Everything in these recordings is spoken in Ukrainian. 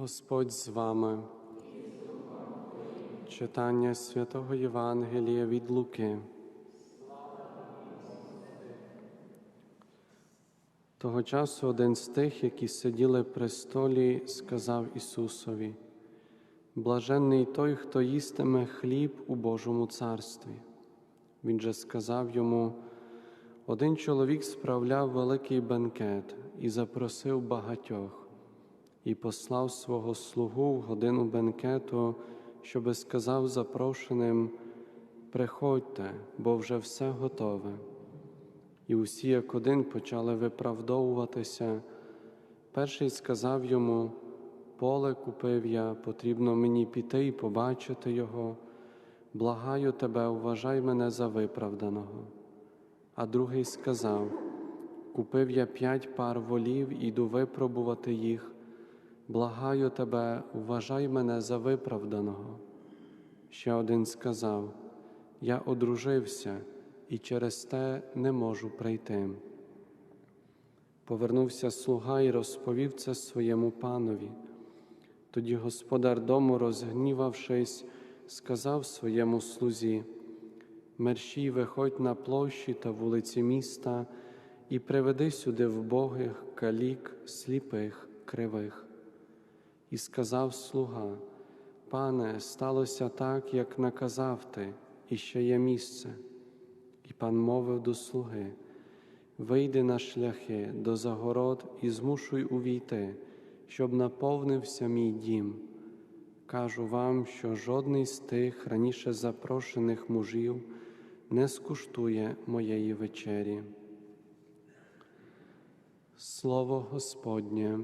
Господь з вами. Читання святого Євангелія від Луки. Того часу один з тих, які сиділи при столі, сказав Ісусові: Блаженний той, хто їстиме хліб у Божому царстві. Він же сказав йому: один чоловік справляв великий бенкет і запросив багатьох, і послав свого слугу в годину бенкету, щоби сказав запрошеним: Приходьте, бо вже все готове. І усі, як один, почали виправдовуватися. Перший сказав йому: Поле купив я, потрібно мені піти і побачити його. Благаю тебе, вважай мене за виправданого. А другий сказав: Купив я п'ять пар волів і йду випробувати їх. Благаю тебе, вважай мене за виправданого. Ще один сказав: Я одружився і через те не можу прийти. Повернувся слуга і розповів це своєму панові. Тоді господар дому, розгнівавшись, сказав своєму слузі: Мерщій виходь на площі та вулиці міста і приведи сюди вбогих, калік, сліпих, кривих. І сказав слуга: Пане, сталося так, як наказав ти, і ще є місце. І пан мовив до слуги: Вийди на шляхи до загород і змушуй увійти, щоб наповнився мій дім. Кажу вам, що жодний з тих раніше запрошених мужів не скуштує моєї вечері. Слово Господнє.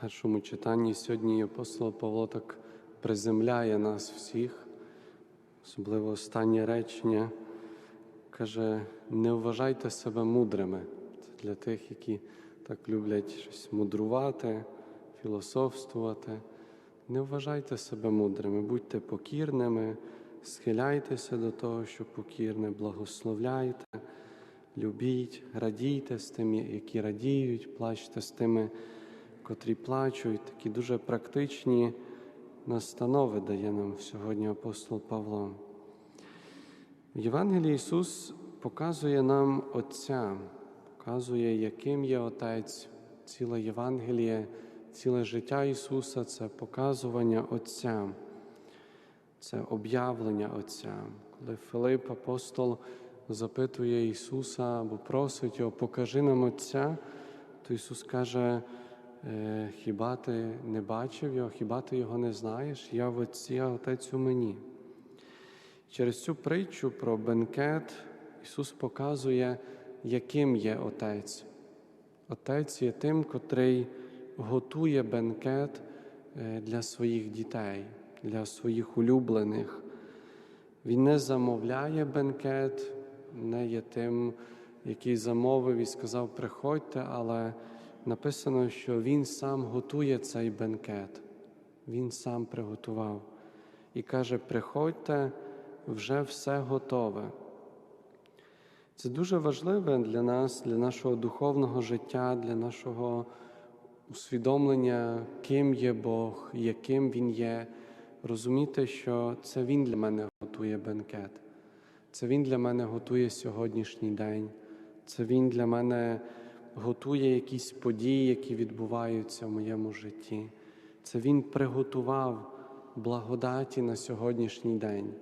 Першому читанні сьогодні апостол Павло так приземляє нас всіх, особливо останнє речення. Каже, не вважайте себе мудрими. Це для тих, які так люблять щось мудрувати, філософствувати. Не вважайте себе мудрими, будьте покірними, схиляйтеся до того, що покірне, благословляйте, любіть, радійте з тими, які радіють, плачте з тими, котрі плачуть. Такі дуже практичні настанови дає нам сьогодні апостол Павло. В Євангелії Ісус показує нам Отця, показує, яким є Отець, ціле Євангеліє, ціле життя Ісуса це показування Отця, це об'явлення Отця. Коли Филип, апостол, запитує Ісуса або просить Його, покажи нам Отця, то Ісус каже, «Е, хіба ти не бачив Його, хіба ти Його не знаєш? Я в Отці, а Отець у мені. Через цю притчу про бенкет Ісус показує, яким є Отець. Отець є тим, котрий готує бенкет е, для своїх дітей, для своїх улюблених. Він не замовляє бенкет, не є тим, який замовив і сказав, приходьте, але написано, що Він сам готує цей бенкет. Він сам приготував. І каже: приходьте вже все готове. Це дуже важливе для нас, для нашого духовного життя, для нашого усвідомлення, ким є Бог, яким Він є. Розуміти, що це Він для мене готує бенкет, це Він для мене готує сьогоднішній день, це Він для мене готує якісь події, які відбуваються в моєму житті. Це Він приготував благодаті на сьогоднішній день.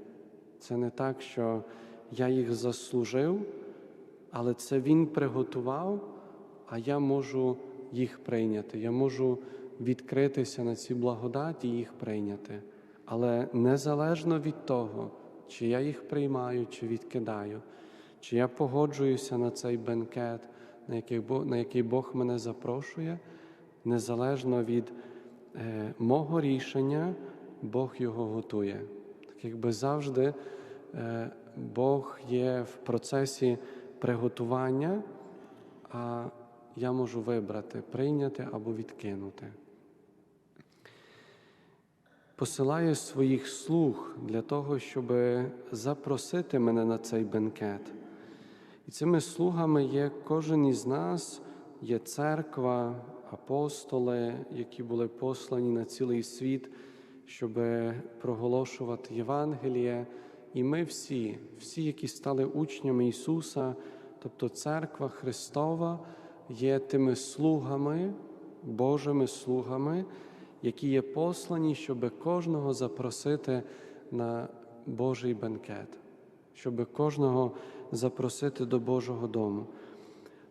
Це не так, що я їх заслужив, але це Він приготував, а я можу їх прийняти. Я можу відкритися на ці благодаті і їх прийняти. Але незалежно від того, чи я їх приймаю, чи відкидаю, чи я погоджуюся на цей бенкет, на який Бог, мене запрошує, незалежно від е, мого рішення, Бог його готує. Так якби завжди е, Бог є в процесі приготування, а я можу вибрати, прийняти або відкинути. Посилає своїх слуг для того, щоб запросити мене на цей бенкет. І цими слугами є кожен із нас, є церква, апостоли, які були послані на цілий світ, щоб проголошувати Євангеліє. І ми всі, всі, які стали учнями Ісуса, тобто церква Христова, є тими слугами, Божими слугами, які є послані, щоб кожного запросити на Божий бенкет, щоб кожного запросити до Божого дому.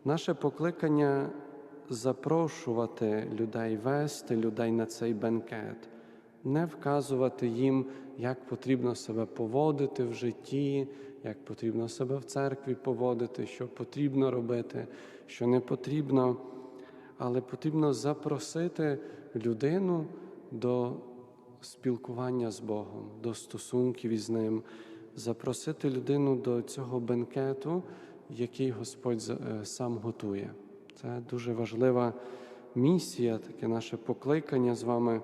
Наше покликання запрошувати людей, вести людей на цей бенкет, не вказувати їм, як потрібно себе поводити в житті, як потрібно себе в церкві поводити, що потрібно робити, що не потрібно, але потрібно запросити людину до спілкування з Богом, до стосунків із Ним, запросити людину до цього бенкету, який Господь е, сам готує. Це дуже важлива місія, таке наше покликання з вами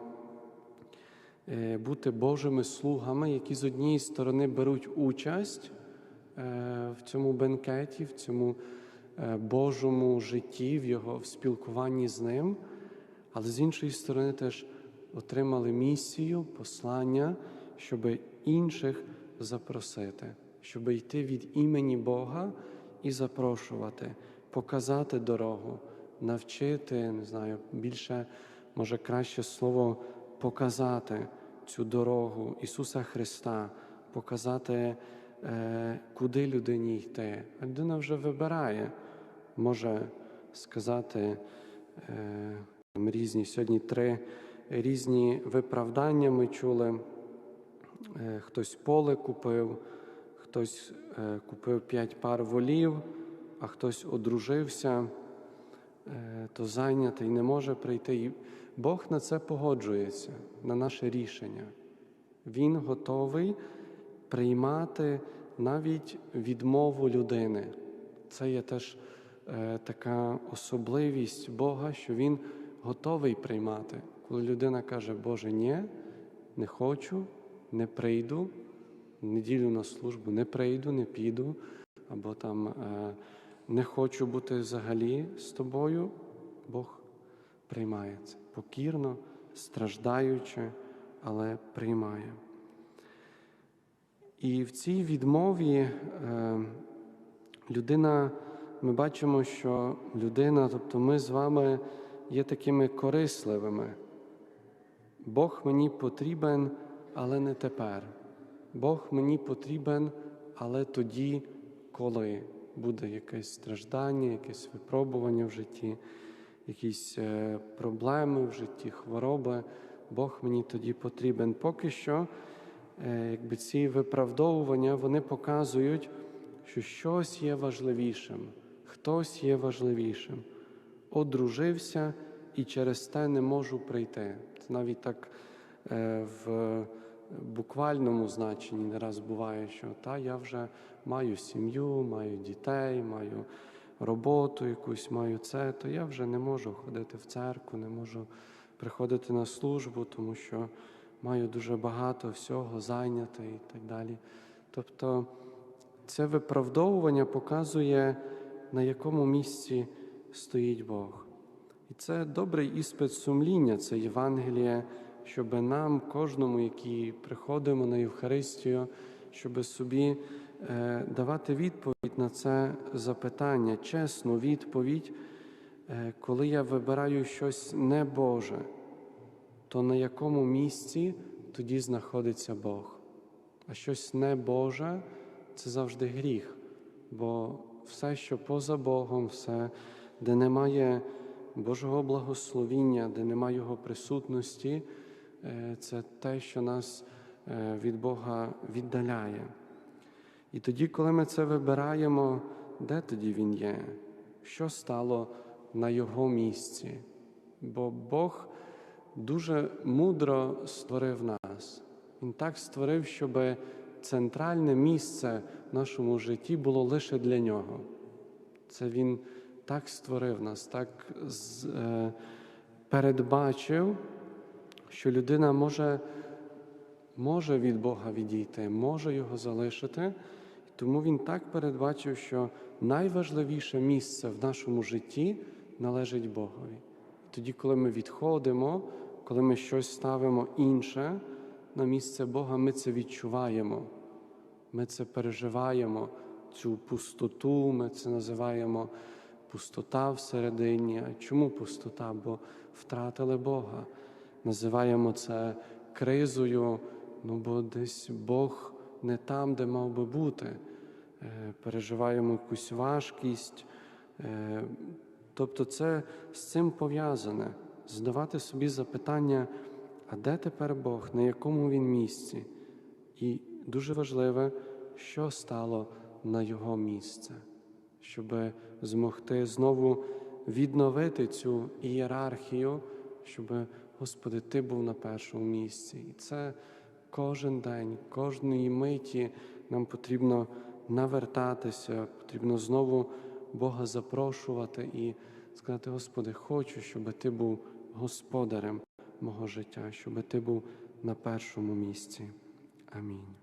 е, бути Божими слугами, які з однієї сторони беруть участь е, в цьому бенкеті, в цьому Божому житті, в його в спілкуванні з ним, але з іншої сторони теж отримали місію, послання, щоб інших запросити, щоб йти від імені Бога і запрошувати, показати дорогу, навчити, не знаю, більше, може краще слово показати цю дорогу Ісуса Христа, показати, е, куди людині йти. А людина вже вибирає, може сказати е, різні сьогодні три різні виправдання ми чули. Е, хтось поле купив, хтось е, купив п'ять пар волів, а хтось одружився, е, то зайнятий не може прийти. І Бог на це погоджується, на наше рішення. Він готовий приймати навіть відмову людини. Це є теж така особливість Бога, що Він готовий приймати. Коли людина каже, Боже, ні, не хочу, не прийду, неділю на службу не прийду, не піду, або там е, не хочу бути взагалі з тобою, Бог приймає це покірно, страждаючи, але приймає. І в цій відмові е, людина, ми бачимо, що людина, тобто ми з вами є такими корисливими. Бог мені потрібен, але не тепер. Бог мені потрібен, але тоді, коли буде якесь страждання, якесь випробування в житті, якісь е, проблеми в житті, хвороби. Бог мені тоді потрібен. Поки що, е, якби ці виправдовування вони показують, що щось є важливішим, хтось є важливішим. Одружився і через те не можу прийти. Це навіть так в буквальному значенні не раз буває, що та я вже маю сім'ю, маю дітей, маю роботу якусь, маю це, то я вже не можу ходити в церкву, не можу приходити на службу, тому що маю дуже багато всього зайняти і так далі. Тобто це виправдовування показує, на якому місці стоїть Бог. І це добрий іспит сумління, це Євангеліє, щоб нам, кожному, який приходимо на Євхаристію, щоб собі е, давати відповідь на це запитання, чесну відповідь, е, коли я вибираю щось не Боже, то на якому місці тоді знаходиться Бог? А щось не Боже це завжди гріх, бо все, що поза Богом, все, де немає. Божого благословіння, де немає Його присутності, це те, що нас е, від Бога віддаляє. І тоді, коли ми це вибираємо, де тоді Він є? Що стало на Його місці? Бо Бог дуже мудро створив нас. Він так створив, щоб центральне місце в нашому житті було лише для нього. Це Він так створив нас, так е, передбачив, що людина може, може від Бога відійти, може його залишити. Тому він так передбачив, що найважливіше місце в нашому житті належить Богові. Тоді, коли ми відходимо, коли ми щось ставимо інше на місце Бога, ми це відчуваємо. Ми це переживаємо, цю пустоту, ми це називаємо пустота всередині. Чому пустота? Бо втратили Бога. Називаємо це кризою, ну бо десь Бог не там, де мав би бути. Е, Переживаємо якусь важкість. Е, Тобто, це з цим пов'язане. Задавати собі запитання, а де тепер Бог, на якому він місці? І дуже важливе, що стало на його місце, щоб змогти знову відновити цю ієрархію, щоб, Господи, Ти був на першому місці. І це кожен день, кожної миті нам потрібно навертатися, потрібно знову Бога запрошувати і сказати, Господи, хочу, щоб Ти був господарем мого життя, щоб Ти був на першому місці. Амінь.